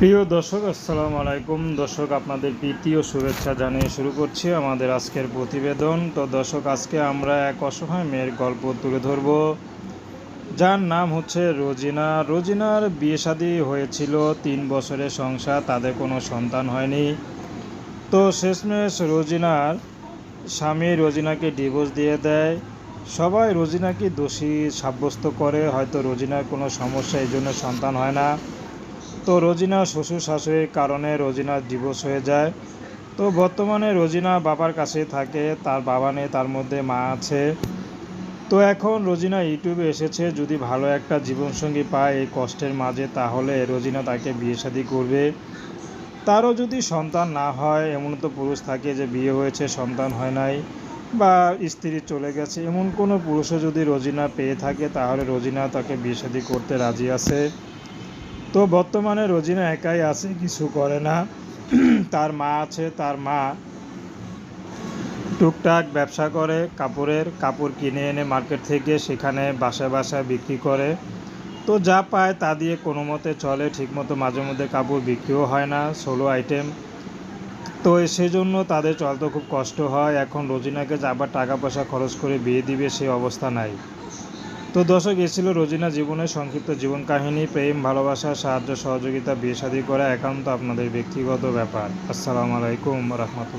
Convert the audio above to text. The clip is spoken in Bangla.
প্রিয় দর্শক, আসসালামু আলাইকুম। দর্শক, আপনাদের প্রীতি শুভেচ্ছা জানিয়ে শুরু করছি আমাদের আজকের প্রতিবেদন। তো দর্শক, আজকে আমরা এক অসহায় মেয়ের গল্প তুলে ধরব। যার নাম হচ্ছে রোজিনা। রোজিনার বিয়ে শাদী হয়েছিল, তিন বছরের সংসার, তাদের কোনো সন্তান হয়নি। তো শেষমেশ রোজিনার স্বামী রোজিনাকে ডিভোর্স দিয়ে দেয়। সবাই রোজিনাকে দোষী সাব্যস্ত করে, হয়তো রোজিনার কোনো সমস্যা, এই জন্য সন্তান হয় না। তো রোজিনা শ্বশুর শাশুড়ির কারণে রোজিনার ডিভোর্স হয়ে যায়। তো বর্তমানে রোজিনা বাবার কাছে থাকে, তার বাবা নেই, তার মধ্যে মা আছে। তো এখন রোজিনা ইউটিউবে এসেছে, যদি ভালো একটা জীবনসঙ্গী পায় এই কষ্টের মাঝে, তাহলে রোজিনা তাকে বিয়ে শাদী করবে। তারও যদি সন্তান না হয়, এমন তো পুরুষ থাকে যে বিয়ে হয়েছে, সন্তান হয় নাই, বা স্ত্রী চলে গেছে, এমন কোনো পুরুষও যদি রোজিনা পেয়ে থাকে, তাহলে রোজিনা তাকে বিয়ে শাদী করতে রাজি আছে। তো বর্তমানে রোজিনা একাই আছে, কিছু করে না। তার মা আছে, তার মা টুকটাক ব্যবসা করে, কাপড়ের কাপড় কিনে এনে মার্কেট থেকে সেখানে বাসায় বাসায় বিক্রি করে। তো যা পায় তা দিয়ে কোনো মতে চলে, ঠিকমতো মাঝে মধ্যে কাপড় বিক্রিও হয় না সোলো আইটেম তো সেই জন্য তাদের চলতে খুব কষ্ট হয়। এখন রোজিনাকে আবার টাকা পয়সা খরচ করে বিয়ে দিবে সেই অবস্থা নাই। তো দর্শক, এ ছিল রোজিনা জীবনের সংক্ষিপ্ত জীবন কাহিনী, প্রেম, ভালোবাসা, সাহায্য, সহযোগিতা, বিয়ে শাদী করা একান্ত আপনাদের ব্যক্তিগত ব্যাপার। আসসালামু আলাইকুম রহমতুল্লাহ।